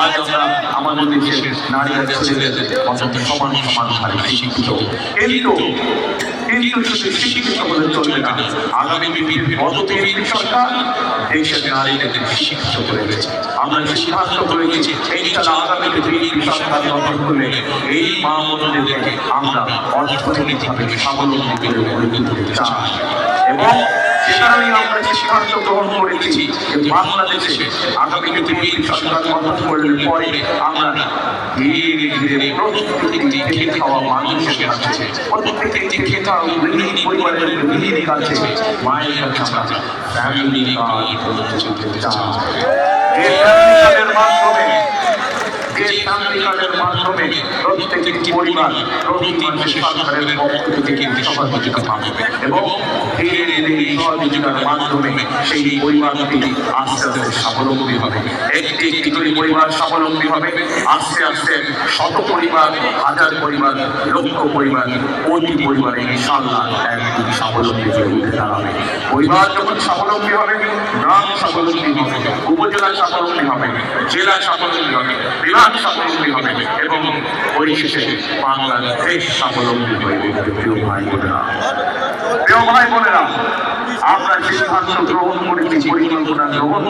আজ আমরা আমাদের দেশের নারীরা ছেলেদের অত্যন্ত সমান সমান ভাবে শিক্ষিত। কিন্তু কিন্তু শুধু শিক্ষিত হলে চলবে না। আগামী পৃথিবীর মতবিহীন সরকার দেশের নারীদের শিক্ষিত করেছে আমরা সিদ্ধান্ত করেছি, ইনশাআল্লাহ আগামী পৃথিবীর সরকার গঠন করলে এই মা বোনদেরকে আমরা অর্থনৈতিকভাবে স্বাবলম্বী করে গড়ে তুলতে এবং সে আমরা যে গ্রহণ করেছি বাংলাদেশে আগামী পৃথিবীর সরকার গঠন করলে পরে আমরা ধীরে ধীরে প্রত্যেকটি খেতে খাওয়া মানুষের কাছে প্রত্যেকটি খেতে গৃহিণী পরিবারের গৃহিণীর কাছে মায়ের কাছে ফ্যামিলি কার্ড চলতে চাই। এই ফ্যামিলি মাধ্যমে মাধ্যমে প্রত্যেকটি পরিবার প্রতি মাসে সরকারের পক্ষ থেকে কিন্তু সহযোগিতা পাবে। এবং সহযোগিতার মাধ্যমে সেই পরিবারটি আস্তে আস্তে স্বাবলম্বী হবে। একটি একটি করে পরিবার স্বাবলম্বী হবে। আস্তে আস্তে শত পরিবার, হাজার পরিবার, লক্ষ পরিবার, কোটি পরিবারে ইনশাল্লাহ একদিন স্বাবলম্বী হয়ে উঠে দাঁড়াবে। পরিবার যখন স্বাবলম্বী হবে, গ্রাম স্বাবলম্বী হবে, উপজেলা স্বাবলম্বী হবে, জেলা স্বাবলম্বী হবে, বিভাগ স্বাবলম্বী হবে এবং পরিশেষে বাংলাদেশ স্বাবলম্বী হয়ে উঠবে। প্রিয় ভাই বোনেরা, প্রিয় ভাই বোনেরা সিদ্ধান্ত গ্রহণ করেছি। পরিকল্পনা গ্রহণ